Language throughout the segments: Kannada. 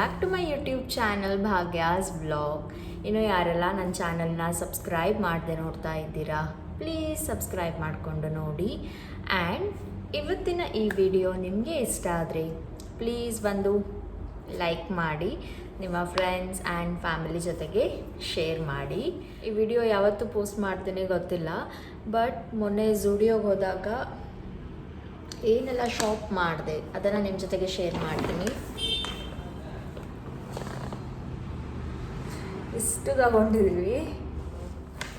Back to my YouTube channel Bhagya's blog ಇನ್ನು ಯಾರೆಲ್ಲ ನನ್ನ ಚಾನಲ್ನ ಸಬ್ಸ್ಕ್ರೈಬ್ ಮಾಡದೆ ನೋಡ್ತಾ ಇದ್ದೀರಾ ಪ್ಲೀಸ್ ಸಬ್ಸ್ಕ್ರೈಬ್ ಮಾಡಿಕೊಂಡು ನೋಡಿ. ಆ್ಯಂಡ್ ಇವತ್ತಿನ ಈ ವಿಡಿಯೋ ನಿಮಗೆ ಇಷ್ಟ ಆದರೆ ಪ್ಲೀಸ್ ಬಂದು ಲೈಕ್ ಮಾಡಿ, ನಿಮ್ಮ ಫ್ರೆಂಡ್ಸ್ ಆ್ಯಂಡ್ ಫ್ಯಾಮಿಲಿ ಜೊತೆಗೆ ಶೇರ್ ಮಾಡಿ. ಈ ವಿಡಿಯೋ ಯಾವತ್ತೂ ಪೋಸ್ಟ್ ಮಾಡ್ತೀನಿ ಗೊತ್ತಿಲ್ಲ ಬಟ್ ಮೊನ್ನೆ ಝುಡಿಯೋಗೆ ಹೋದಾಗ ಏನೆಲ್ಲ ಶಾಪ್ ಮಾಡಿದೆ, ಅದನ್ನು ನಿಮ್ಮ ಜೊತೆಗೆ ಶೇರ್ ಮಾಡ್ತೀನಿ. ಇಷ್ಟು ತಗೊಂಡಿದ್ವಿ?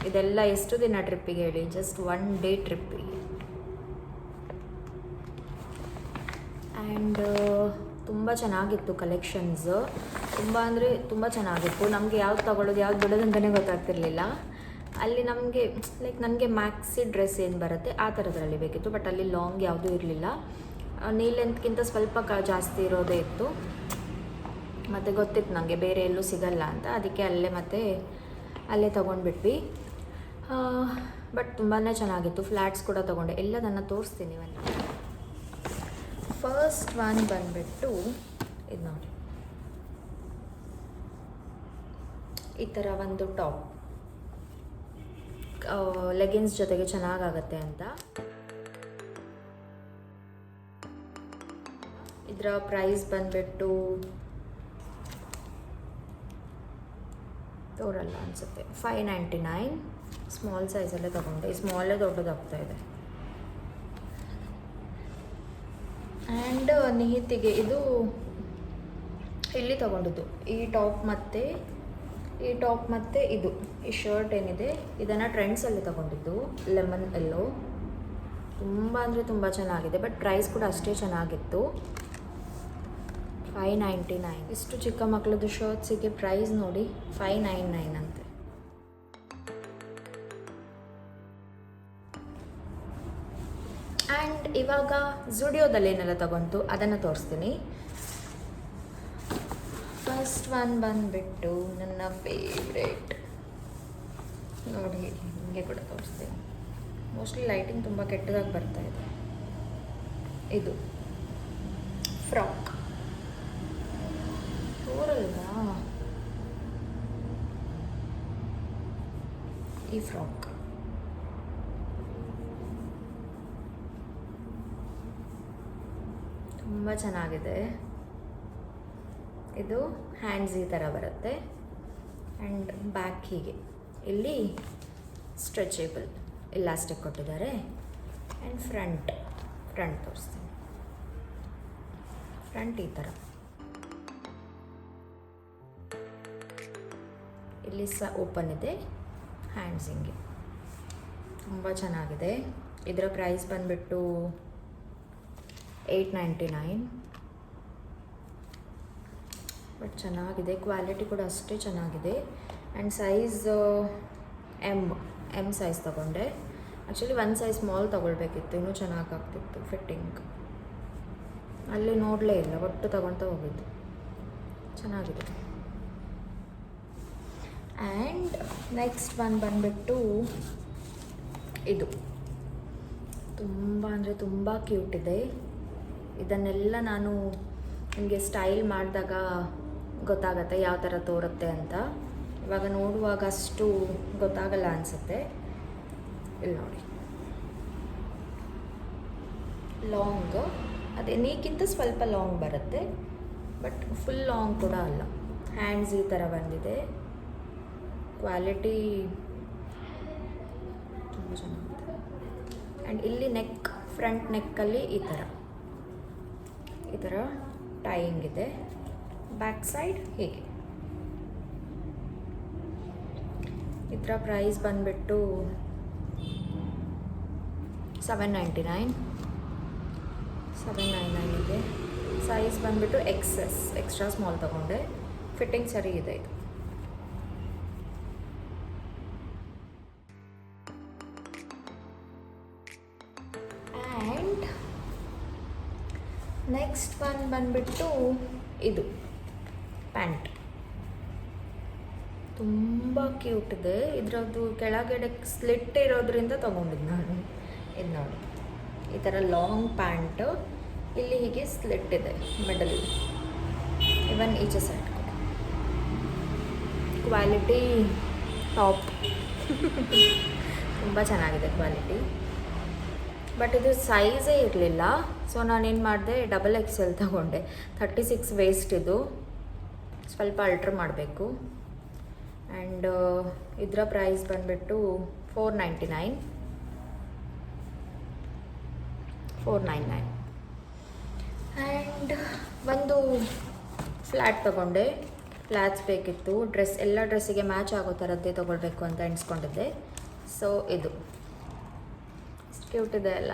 ಇದೆಲ್ಲ ಎಷ್ಟು ದಿನ ಟ್ರಿಪ್ಪಿಗೆ ಹೇಳಿ? ಜಸ್ಟ್ ಒನ್ ಡೇ ಟ್ರಿಪ್ಪಿಗೆ ಆ್ಯಂಡ್ ತುಂಬ ಚೆನ್ನಾಗಿತ್ತು ಕಲೆಕ್ಷನ್ಸ್ ತುಂಬ ಅಂದರೆ ತುಂಬ ಚೆನ್ನಾಗಿತ್ತು. ನಮಗೆ ಯಾವ್ದು ತಗೊಳ್ಳೋದು ಯಾವ್ದು ಬಿಡೋದು ಅಂತಲೇ ಗೊತ್ತಾಗ್ತಿರ್ಲಿಲ್ಲ. ಅಲ್ಲಿ ನಮಗೆ ಲೈಕ್ ನನಗೆ ಮ್ಯಾಕ್ಸಿ ಡ್ರೆಸ್ ಏನು ಬರುತ್ತೆ, ಆ ಥರದ್ರಲ್ಲಿ ಬೇಕಿತ್ತು. ಬಟ್ ಅಲ್ಲಿ ಲಾಂಗ್ ಯಾವುದೂ ಇರಲಿಲ್ಲ. ನೀ ಲೆಂತ್ಗಿಂತ ಸ್ವಲ್ಪ ಕ, ಜಾಸ್ತಿ ಇರೋದೇ ಇತ್ತು. ಮತ್ತು ಗೊತ್ತಿತ್ತು ನನಗೆ ಬೇರೆ ಎಲ್ಲೂ ಸಿಗಲ್ಲ ಅಂತ. ಅದಕ್ಕೆ ಅಲ್ಲೇ ಮತ್ತೆ ಅಲ್ಲೇ ತೊಗೊಂಡ್ಬಿಟ್ವಿ. ಬಟ್ ತುಂಬಾ ಚೆನ್ನಾಗಿತ್ತು. ಫ್ಲ್ಯಾಟ್ಸ್ ಕೂಡ ತೊಗೊಂಡೆ. ಎಲ್ಲದನ್ನು ತೋರಿಸ್ತೀನಿ ಒಂದು ಫಸ್ಟ್ ಒನ್ ಬಂದ್ಬಿಟ್ಟು ಇದು ನೋಡಿ. ಈ ಥರ ಒಂದು ಟಾಪ್ ಲೆಗಿನ್ಸ್ ಜೊತೆಗೆ ಚೆನ್ನಾಗಾಗತ್ತೆ ಅಂತ. ಇದರ ಪ್ರೈಸ್ ಬಂದ್ಬಿಟ್ಟು ತೋರಲ್ಲ ಅನಿಸುತ್ತೆ. ಫೈವ್ ನೈಂಟಿ ನೈನ್ ಸ್ಮಾಲ್ ಸೈಜಲ್ಲೇ ತೊಗೊಂಡೆ. ಈ ಸ್ಮಾಲೇ ದೊಡ್ಡದಾಗ್ತಾ ಇದೆ. ಆ್ಯಂಡ್ ನಿಹಿತಿಗೆ ಇದು ಇಲ್ಲಿ ತೊಗೊಂಡಿದ್ದು. ಈ ಟಾಪ್ ಮತ್ತು, ಈ ಟಾಪ್ ಮತ್ತು ಇದು. ಈ ಶರ್ಟ್ ಏನಿದೆ, ಇದನ್ನು ಟ್ರೆಂಡ್ಸಲ್ಲಿ ತೊಗೊಂಡಿದ್ದು. ಲೆಮನ್ ಎಲ್ಲೋ ತುಂಬ ಅಂದರೆ ತುಂಬ ಚೆನ್ನಾಗಿದೆ ಬಟ್ ಪ್ರೈಸ್ ಕೂಡ ಅಷ್ಟೇ ಚೆನ್ನಾಗಿತ್ತು. Five ninety nine. ಇಷ್ಟು ಚಿಕ್ಕ ಮಕ್ಕಳದ್ದು ಶರ್ಟ್ಸಿಗೆ ಪ್ರೈಸ್ ನೋಡಿ ಫೈವ್ ನೈನ್ ನೈನ್ ಅಂತೆ. ಆ್ಯಂಡ್ ಇವಾಗ ಜುಡಿಯೋದಲ್ಲಿ ಏನೆಲ್ಲ ತಗೊಂತು ಅದನ್ನು ತೋರಿಸ್ತೀನಿ. ಫಸ್ಟ್ ಒನ್ ಬಂದುಬಿಟ್ಟು ನನ್ನ ಫೇವ್ರೇಟ್. ನೋಡಿ, ಹಿಂಗೆ ಕೂಡ ತೋರಿಸ್ತೀನಿ. ಮೋಸ್ಟ್ಲಿ ಲೈಟಿಂಗ್ ತುಂಬ ಕೆಟ್ಟದಾಗಿ ಬರ್ತಾ ಇದೆ. ಇದು. ಫ್ರಾಕ್ ತೋರಲ್ವಾ ಈ ಫ್ರಾಕ್ ತುಂಬ ಚೆನ್ನಾಗಿದೆ. ಇದು ಹ್ಯಾಂಡ್ಸ್ ಈ ಥರ ಬರುತ್ತೆ. ಆ್ಯಂಡ್ ಬ್ಯಾಕ್ ಹೀಗೆ. ಇಲ್ಲಿ ಸ್ಟ್ರೆಚೇಬಲ್ ಇಲಾಸ್ಟಿಕ್ ಕೊಟ್ಟಿದ್ದಾರೆ. ಆ್ಯಂಡ್ ಫ್ರಂಟ್ ಫ್ರಂಟ್ ತೋರಿಸ್ತೀನಿ. ಫ್ರಂಟ್ ಈ ಥರ ಇಲ್ಲಿ ಸಹ ಓಪನ್ ಇದೆ. ಹ್ಯಾಂಡ್ಸ್ ಹಿಂಗೆ. ತುಂಬ ಚೆನ್ನಾಗಿದೆ. ಇದರ ಪ್ರೈಸ್ ಬಂದುಬಿಟ್ಟು ಏಯ್ಟ್ ನೈಂಟಿ ನೈನ್ ಬಟ್ ಚೆನ್ನಾಗಿದೆ. ಕ್ವಾಲಿಟಿ ಕೂಡ ಅಷ್ಟೇ ಚೆನ್ನಾಗಿದೆ. And size M M size ತೊಗೊಂಡೆ. ಆ್ಯಕ್ಚುಲಿ ಒಂದು ಸೈಜ್ ಸ್ಮಾಲ್ ತೊಗೊಳ್ಬೇಕಿತ್ತು. ಇನ್ನೂ ಚೆನ್ನಾಗಿ ಆಗ್ತಿತ್ತು ಫಿಟ್ಟಿಂಗ್ ಅಲ್ಲಿ ನೋಡಲೇ ಇಲ್ಲ. ಒಟ್ಟು ತಗೊಳ್ತಾ ಹೋಗಿದ್ದು. ಚೆನ್ನಾಗಿದೆ. ಆ್ಯಂಡ್ ನೆಕ್ಸ್ಟ್ ಒನ್ ಬಂದುಬಿಟ್ಟು ಇದು. ತುಂಬ ಅಂದರೆ ತುಂಬ ಕ್ಯೂಟ್ ಇದೆ. ಇದನ್ನೆಲ್ಲ ನಾನು ನಿಮಗೆ ಸ್ಟೈಲ್ ಮಾಡಿದಾಗ ಗೊತ್ತಾಗತ್ತೆ ಯಾವ ಥರ ತೋರುತ್ತೆ ಅಂತ. ಇವಾಗ ನೋಡುವಾಗ ಅಷ್ಟು ಗೊತ್ತಾಗಲ್ಲ ಅನಿಸುತ್ತೆ. ಇಲ್ಲಿ ನೋಡಿ. ಲಾಂಗ್ ಅದೇ ನೀಕ್ಕಿಂತ ಸ್ವಲ್ಪ ಲಾಂಗ್ ಬರುತ್ತೆ. ಬಟ್ ಫುಲ್ ಲಾಂಗ್ ಕೂಡ ಅಲ್ಲ. ಹ್ಯಾಂಡ್ಸ್ ಈ ಥರ ಬಂದಿದೆ. ಕ್ವಾಲಿಟಿ ತುಂಬ ಚೆನ್ನಾಗಿದೆ. ಆ್ಯಂಡ್ ಇಲ್ಲಿ ನೆಕ್ ಫ್ರಂಟ್ ನೆಕ್ಕಲ್ಲಿ ಈ ಥರ ಈ ಥರ ಟೈಯಿಂಗ್ ಇದೆ. ಬ್ಯಾಕ್ ಸೈಡ್ ಹೀಗೆ. ಇದರ ಪ್ರೈಸ್ ಬಂದುಬಿಟ್ಟು seven ninety nine seven nine nine ಇದೆ ಸೈಜ್ ಬಂದುಬಿಟ್ಟು ಎಕ್ಸ್ ಎಸ್ ಎಕ್ಸ್ಟ್ರಾ ಸ್ಮಾಲ್ ತೊಗೊಂಡೆ. ಫಿಟ್ಟಿಂಗ್ ಸರಿ ಇದೆ ಇದು. ನೆಕ್ಸ್ಟ್ ಒನ್ ಬಂದುಬಿಟ್ಟು ಇದು. ಪ್ಯಾಂಟ್. ತುಂಬ ಕ್ಯೂಟ್ ಇದೆ. ಇದರದ್ದು ಕೆಳಗಡೆ ಸ್ಲಿಟ್ ಇರೋದ್ರಿಂದ ತೊಗೊಂಡಿದ್ದು ನಾನು. ಇದು ನೋಡಿ. ಈ ಥರ ಲಾಂಗ್ ಪ್ಯಾಂಟು. ಇಲ್ಲಿ ಹೀಗೆ ಸ್ಲಿಟ್ ಇದೆ ಮಿಡಲ್. ಇವನ್ ಈಚೆ ಸೈಡ್ ಕ್ವಾಲಿಟಿ ಟಾಪ್ ತುಂಬ ಚೆನ್ನಾಗಿದೆ ಕ್ವಾಲಿಟಿ ಬಟ್ ಇದು ಸೈಜೇ ಇರಲಿಲ್ಲ. ಸೊ ನಾನೇನು ಮಾಡಿದೆ ಡಬಲ್ ಎಕ್ಸ್ ಎಲ್ ತಗೊಂಡೆ. ಥರ್ಟಿ ಸಿಕ್ಸ್ ವೇಸ್ಟ್ ಇದು. ಸ್ವಲ್ಪ ಅಲ್ಟ್ರ್ ಮಾಡಬೇಕು. ಆ್ಯಂಡ್ ಇದರ ಪ್ರೈಸ್ ಬಂದುಬಿಟ್ಟು four ninety nine four nine nine and ಒಂದು ಫ್ಲ್ಯಾಟ್ ತಗೊಂಡೆ. ಫ್ಲ್ಯಾಟ್ಸ್ ಬೇಕಿತ್ತು. ಡ್ರೆಸ್ ಎಲ್ಲ ಡ್ರೆಸ್ಸಿಗೆ ಮ್ಯಾಚ್ ಆಗೋ ಥರದ್ದೇ ತೊಗೊಳ್ಬೇಕು ಅಂತ ಎಣಿಸ್ಕೊಂಡಿದ್ದೆ. ಸೊ ಇದು. ಕ್ಯೂಟ್ ಇದೆ ಅಲ್ಲ?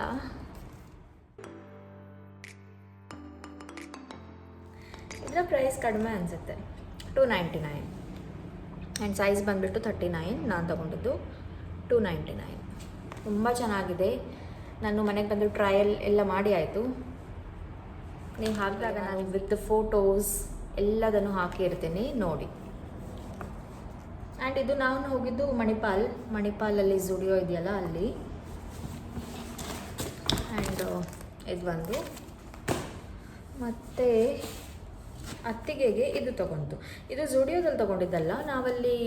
ಇದರ ಪ್ರೈಸ್ ಕಡಿಮೆ ಅನಿಸುತ್ತೆ. Two ninety nine and size ಬಂದುಬಿಟ್ಟು ತರ್ಟಿ ನೈನ್ ನಾನು ತೊಗೊಂಡಿದ್ದು ಟೂ ನೈಂಟಿ ನೈನ್ ತುಂಬ ಚೆನ್ನಾಗಿದೆ. ನಾನು ಮನೆಗೆ ಬಂದು ಟ್ರಯಲ್ ಎಲ್ಲ ಮಾಡಿ ಆಯಿತು. ನೀವು ಹಾಕಿದಾಗ ನಾನು ವಿತ್ ಫೋಟೋಸ್ ಎಲ್ಲದನ್ನು ಹಾಕಿರ್ತೀನಿ ನೋಡಿ. ಆ್ಯಂಡ್ ಇದು ನಾನು ಹೋಗಿದ್ದು ಮಣಿಪಾಲ್. ಮಣಿಪಾಲಲ್ಲಿ ಜುಡಿಯೋ ಇದೆಯಲ್ಲ ಅಲ್ಲಿ. ಆ್ಯಂಡ್ ಇದು ಬಂದು. ಮತ್ತು ಅತ್ತಿಗೆಗೆ ಇದು ತಗೊಂಡು ಇದು ಜುಡಿಯೋದಲ್ಲಿ ತೊಗೊಂಡಿದ್ದಲ್ಲ, ನಾವಲ್ಲಿ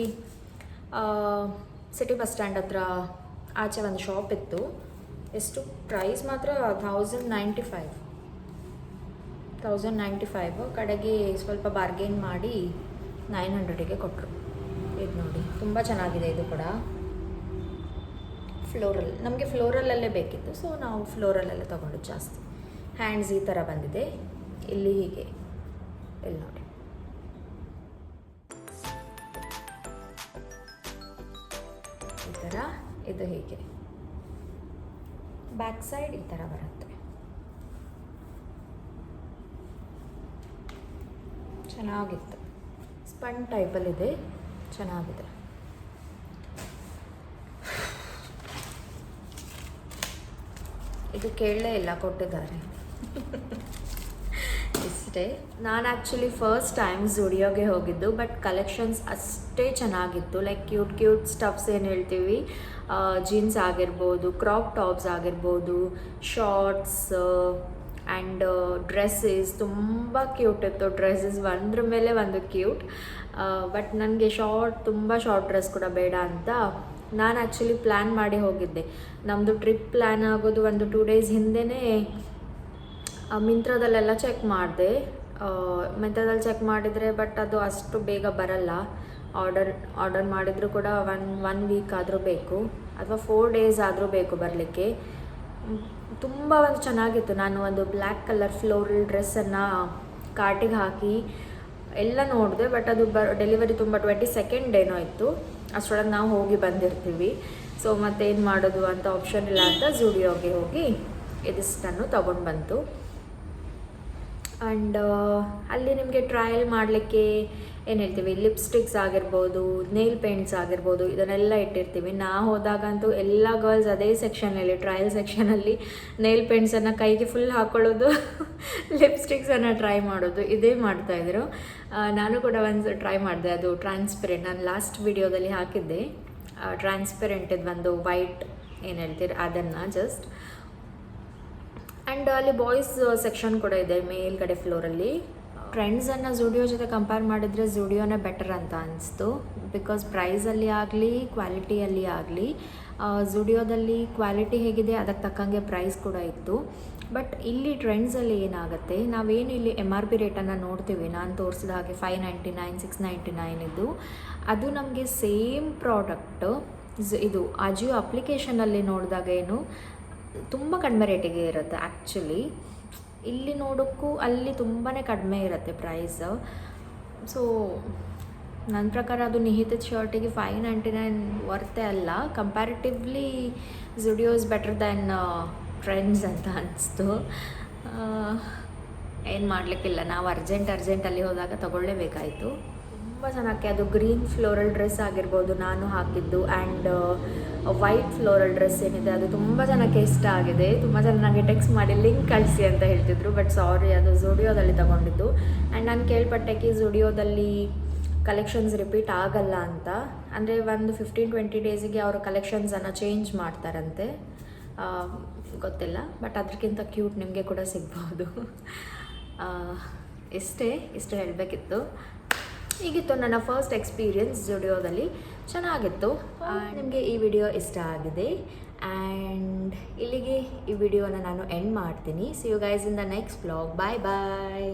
ಸಿಟಿ ಬಸ್ ಸ್ಟ್ಯಾಂಡ್ ಹತ್ರ ಆಚೆ ಒಂದು ಶಾಪ್ ಇತ್ತು. ಎಷ್ಟು ಪ್ರೈಸ್ ಮಾತ್ರ thousand ninety five thousand ninety five ಕಡೆಗೆ ಸ್ವಲ್ಪ ಬಾರ್ಗೇನ್ ಮಾಡಿ ನೈನ್ ಹಂಡ್ರೆಡಿಗೆ ಕೊಟ್ಟರು ಇದು ನೋಡಿ, ತುಂಬ ಚೆನ್ನಾಗಿದೆ ಇದು ಕೂಡ. ಫ್ಲೋರಲ್ ನಮಗೆ ಫ್ಲೋರಲ್ಲಲ್ಲೇ ಬೇಕಿತ್ತು ಸೊ ನಾವು ಫ್ಲೋರಲ್ಲೆಲ್ಲ ತೊಗೊಂಡು ಜಾಸ್ತಿ. ಹ್ಯಾಂಡ್ಸ್ ಈ ಥರ ಬಂದಿದೆ. ಇಲ್ಲಿ ಹೀಗೆ. ಇಲ್ಲಿ ನೋಡಿ. ಈ ಥರ ಇದು ಹೀಗೆ. ಬ್ಯಾಕ್ ಸೈಡ್ ಈ ಥರ ಬರುತ್ತೆ. ಚೆನ್ನಾಗಿತ್ತು. ಸ್ಪನ್ ಟೈಪಲ್ಲಿದೆ ಚೆನ್ನಾಗಿದೆ. ಇದು ಕೇಳಲೇ ಇಲ್ಲ, ಕೊಟ್ಟಿದ್ದಾರೆ. ಇಷ್ಟೇ. ನಾನು ಆ್ಯಕ್ಚುಲಿ ಫಸ್ಟ್ ಟೈಮ್ ಜುಡಿಯೋಗೆ ಹೋಗಿದ್ದು ಬಟ್ ಕಲೆಕ್ಷನ್ಸ್ ಅಷ್ಟೇ ಚೆನ್ನಾಗಿತ್ತು. ಲೈಕ್ ಕ್ಯೂಟ್ ಕ್ಯೂಟ್ ಸ್ಟಫ್ಸ್ ಏನು ಹೇಳ್ತೀವಿ? ಜೀನ್ಸ್ ಆಗಿರ್ಬೋದು ಕ್ರಾಪ್ ಟಾಪ್ಸ್ ಆಗಿರ್ಬೋದು ಶಾರ್ಟ್ಸ್ ಆ್ಯಂಡ್ ಡ್ರೆಸ್ಸಸ್ ತುಂಬ ಕ್ಯೂಟ್ ಇತ್ತು. ಡ್ರೆಸ್ಸಸ್ ಒಂದ್ರ ಮೇಲೆ ಒಂದು ಕ್ಯೂಟ್ ಬಟ್ ನನಗೆ ಶಾರ್ಟ್ ತುಂಬ ಶಾರ್ಟ್ ಡ್ರೆಸ್ ಕೂಡ ಬೇಡ ಅಂತ ನಾನು ಆ್ಯಕ್ಚುಲಿ ಪ್ಲ್ಯಾನ್ ಮಾಡಿ ಹೋಗಿದ್ದೆ. ನಮ್ಮದು ಟ್ರಿಪ್ ಪ್ಲ್ಯಾನ್ ಆಗೋದು ಒಂದು ಟೂ ಡೇಸ್ ಹಿಂದೆಯೇ ಮಿಂತ್ರದಲ್ಲೆಲ್ಲ ಚೆಕ್ ಮಾಡಿದೆ. ಮಿಂತ್ರದಲ್ಲಿ ಚೆಕ್ ಮಾಡಿದರೆ ಬಟ್ ಅದು ಅಷ್ಟು ಬೇಗ ಬರಲ್ಲ. ಆರ್ಡರ್ ಆರ್ಡರ್ ಮಾಡಿದರೂ ಕೂಡ ಒನ್ ಒನ್ ವೀಕ್ ಆದರೂ ಬೇಕು. ಅಥವಾ ಫೋರ್ ಡೇಸ್ ಆದರೂ ಬೇಕು ಬರಲಿಕ್ಕೆ. ತುಂಬ ಒಂದು ಚೆನ್ನಾಗಿತ್ತು. ನಾನು ಒಂದು ಬ್ಲ್ಯಾಕ್ ಕಲರ್ ಫ್ಲೋರಲ್ ಡ್ರೆಸ್ಸನ್ನು ಕಾರ್ಟಿಗೆ ಹಾಕಿ ಎಲ್ಲ ನೋಡಿದೆ ಬಟ್ ಅದು ಬ ಡೆಲಿವರಿ ತುಂಬ ಟ್ವೆಂಟಿ ಸೆಕೆಂಡ್ ಏನೋ ಇತ್ತು. ಅಷ್ಟರೊಳಗೆ ನಾವು ಹೋಗಿ ಬಂದಿರ್ತೀವಿ. ಸೊ ಮತ್ತೇನು ಮಾಡೋದು ಅಂತ ಆಪ್ಷನ್ ಇಲ್ಲ ಅಂತ ಜುಡಿಯೋಗೆ ಹೋಗಿ ಇದಿಷ್ಟನ್ನು ತೊಗೊಂಡು ಬಂತು. ಆ್ಯಂಡ್ ಅಲ್ಲಿ ನಿಮಗೆ ಟ್ರಯಲ್ ಮಾಡಲಿಕ್ಕೆ ಏನು ಹೇಳ್ತೀವಿ ಲಿಪ್ಸ್ಟಿಕ್ಸ್ ಆಗಿರ್ಬೋದು ನೇಲ್ ಪೇಂಟ್ಸ್ ಆಗಿರ್ಬೋದು, ಇದನ್ನೆಲ್ಲ ಇಟ್ಟಿರ್ತೀವಿ. ನಾ ಹೋದಾಗಂತೂ ಎಲ್ಲ ಗರ್ಲ್ಸ್ ಅದೇ ಸೆಕ್ಷನಲ್ಲಿ ಟ್ರಯಲ್ ಸೆಕ್ಷನಲ್ಲಿ ನೇಲ್ ಪೇಂಟ್ಸನ್ನು ಕೈಗೆ ಫುಲ್ ಹಾಕ್ಕೊಳ್ಳೋದು ಲಿಪ್ಸ್ಟಿಕ್ಸನ್ನು ಟ್ರೈ ಮಾಡೋದು, ಇದೇ ಮಾಡ್ತಾಯಿದ್ರು ನಾನು ಕೂಡ ಒಂದು ಟ್ರೈ ಮಾಡಿದೆ, ಅದು ಟ್ರಾನ್ಸ್ಪರೆಂಟ್ ನಾನು ಲಾಸ್ಟ್ ವಿಡಿಯೋದಲ್ಲಿ ಹಾಕಿದ್ದೆ. ಟ್ರಾನ್ಸ್ಪರೆಂಟ್ ಇದು ಒಂದು ವೈಟ್ ಏನು ಹೇಳ್ತೀರಿ, ಅದನ್ನು ಜಸ್ಟ್ ಆ್ಯಂಡ್ ಅಲ್ಲಿ ಬಾಯ್ಸ್ ಸೆಕ್ಷನ್ ಕೂಡ ಇದೆ ಮೇಲ್ಗಡೆ ಫ್ಲೋರಲ್ಲಿ ಟ್ರೆಂಡ್ಸನ್ನು ಝುಡಿಯೋ ಜೊತೆ ಕಂಪೇರ್ ಮಾಡಿದರೆ ಝುಡಿಯೋನೇ ಬೆಟರ್ ಅಂತ ಅನಿಸ್ತು. ಬಿಕಾಸ್ ಪ್ರೈಸಲ್ಲಿ ಆಗಲಿ ಕ್ವಾಲಿಟಿಯಲ್ಲಿ ಆಗಲಿ ಝುಡಿಯೋದಲ್ಲಿ ಕ್ವಾಲಿಟಿ ಹೇಗಿದೆ, ಅದಕ್ಕೆ ತಕ್ಕಂಗೆ ಪ್ರೈಸ್ ಕೂಡ ಇತ್ತು. ಬಟ್ ಇಲ್ಲಿ ಟ್ರೆಂಡ್ಸಲ್ಲಿ ಏನಾಗುತ್ತೆ, ನಾವೇನು ಇಲ್ಲಿ ಎಂ ಆರ್ ಪಿ ರೇಟನ್ನು ನೋಡ್ತೀವಿ, ನಾನು ತೋರಿಸಿದ ಹಾಗೆ five ninety nine six ninety nine ಇದು. ಅದು ನಮಗೆ ಸೇಮ್ ಪ್ರಾಡಕ್ಟ್ ಇದು ಅಜಿಯೋ ಅಪ್ಲಿಕೇಶನಲ್ಲಿ ನೋಡಿದಾಗ ಏನು, ತುಂಬ ಕಡಿಮೆ ರೇಟಿಗೆ ಇರುತ್ತೆ ಆ್ಯಕ್ಚುಲಿ ಇಲ್ಲಿ ನೋಡೋಕ್ಕೂ ಅಲ್ಲಿ ತುಂಬಾ ಕಡಿಮೆ ಇರುತ್ತೆ ಪ್ರೈಸ್ ಸೊ ನನ್ನ ಪ್ರಕಾರ ಅದು ನಿಹಿತ ಶರ್ಟಿಗೆ ಫೈವ್ ನೈಂಟಿ ನೈನ್ ವರ್ತೆ ಅಲ್ಲ. Comparatively Zudio is better than Trends ಅಂತ ಅನಿಸ್ತು. ಏನು ಮಾಡಲಿಕ್ಕಿಲ್ಲ. ನಾವು ಅರ್ಜೆಂಟ್ ಅರ್ಜೆಂಟಲ್ಲಿ ಹೋದಾಗ ತಗೊಳ್ಳೇಬೇಕಾಯಿತು. ತುಂಬ ಚೆನ್ನಾಗಿ ಅದು ಗ್ರೀನ್ ಫ್ಲೋರಲ್ ಡ್ರೆಸ್ ಆಗಿರ್ಬೋದು ನಾನು ಹಾಕಿದ್ದು ಆ್ಯಂಡ್ ವೈಟ್ ಫ್ಲೋರಲ್ ಡ್ರೆಸ್ ಏನಿದೆ, ಅದು ತುಂಬ ಜನಕ್ಕೆ ಇಷ್ಟ ಆಗಿದೆ. ತುಂಬ ಜನ ನನಗೆ ಟೆಕ್ಸ್ಟ್ ಮಾಡಿ ಲಿಂಕ್ ಕಳಿಸಿ ಅಂತ ಹೇಳ್ತಿದ್ರು ಬಟ್ ಸಾರಿ ಅದು ಝುಡಿಯೋದಲ್ಲಿ ತಗೊಂಡಿದ್ದು. ಆ್ಯಂಡ್ ನಾನು ಕೇಳ್ಪಟ್ಟಕ್ಕೆ ಝುಡಿಯೋದಲ್ಲಿ ಕಲೆಕ್ಷನ್ಸ್ ರಿಪೀಟ್ ಆಗಲ್ಲ ಅಂತ. ಅಂದರೆ ಒಂದು ಫಿಫ್ಟೀನ್ ಟ್ವೆಂಟಿ ಡೇಸಿಗೆ ಅವರು ಕಲೆಕ್ಷನ್ಸನ್ನು ಚೇಂಜ್ ಮಾಡ್ತಾರಂತೆ. ಗೊತ್ತಿಲ್ಲ ಬಟ್ ಅದಕ್ಕಿಂತ ಕ್ಯೂಟ್ ನಿಮಗೆ ಕೂಡ ಸಿಗ್ಬೋದು. ಇಷ್ಟೇ ಇಷ್ಟು ಹೇಳಬೇಕಿತ್ತು. ಹೀಗಿತ್ತು ನನ್ನ ಫಸ್ಟ್ ಎಕ್ಸ್ಪೀರಿಯನ್ಸ್ ಜುಡಿಯೋದಲ್ಲಿ. ಚೆನ್ನಾಗಿತ್ತು. ನಿಮಗೆ ಈ ವಿಡಿಯೋ ಇಷ್ಟ ಆಗಿದೆ. ಆ್ಯಂಡ್ ಇಲ್ಲಿಗೆ ಈ ವಿಡಿಯೋನ ನಾನು ಎಂಡ್ ಮಾಡ್ತೀನಿ. See you guys in the next blog bye bye